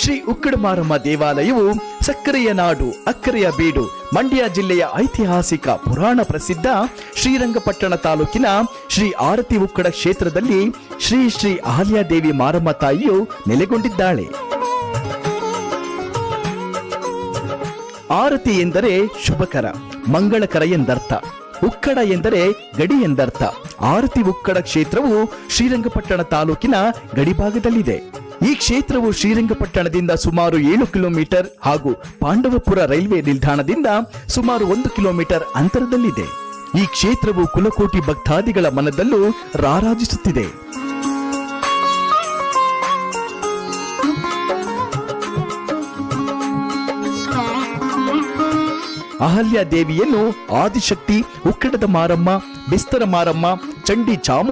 ಶ್ರೀ ಉಕ್ಕಡ ಮಾರಮ್ಮ ದೇವಾಲಯವು ಸಕ್ಕರೆಯ ನಾಡು, ಅಕ್ಕರೆಯ ಬೀಡು, ಮಂಡ್ಯ ಜಿಲ್ಲೆಯ ಐತಿಹಾಸಿಕ ಪುರಾಣ ಪ್ರಸಿದ್ಧ ಶ್ರೀರಂಗಪಟ್ಟಣ ತಾಲೂಕಿನ ಶ್ರೀ ಆರತಿ ಉಕ್ಕಡ ಕ್ಷೇತ್ರದಲ್ಲಿ ಶ್ರೀ ಶ್ರೀ ಅಹಲ್ಯಾದೇವಿ ಮಾರಮ್ಮ ತಾಯಿಯು ನೆಲೆಗೊಂಡಿದ್ದಾಳೆ. ಆರತಿ ಎಂದರೆ ಶುಭಕರ, ಮಂಗಳಕರ ಎಂದರ್ಥ, ಉಕ್ಕಡ ಎಂದರೆ ಗಡಿ ಎಂದರ್ಥ. ಆರತಿ ಉಕ್ಕಡ ಕ್ಷೇತ್ರವು ಶ್ರೀರಂಗಪಟ್ಟಣ ತಾಲೂಕಿನ ಗಡಿಭಾಗದಲ್ಲಿದೆ. ಈ ಕ್ಷೇತ್ರವು ಶ್ರೀರಂಗಪಟ್ಟಣದಿಂದ ಸುಮಾರು ಏಳು ಕಿಲೋಮೀಟರ್ ಹಾಗೂ ಪಾಂಡವಪುರ ರೈಲ್ವೆ ನಿಲ್ದಾಣದಿಂದ ಸುಮಾರು ಒಂದು ಕಿಲೋಮೀಟರ್ ಅಂತರದಲ್ಲಿದೆ. ಈ ಕ್ಷೇತ್ರವು ಕುಲಕೋಟಿ ಭಕ್ತಾದಿಗಳ ಮನದಲ್ಲೂ ರಾರಾಜಿಸುತ್ತಿದೆ. ಅಹಲ್ಯ ದೇವಿಯನ್ನು ಆದಿಶಕ್ತಿ, ಉಕ್ಕಡದ ಮಾರಮ್ಮ, ಬಿಸ್ತರ ಮಾರಮ್ಮ, ಚಂಡಿ ಚಾಮು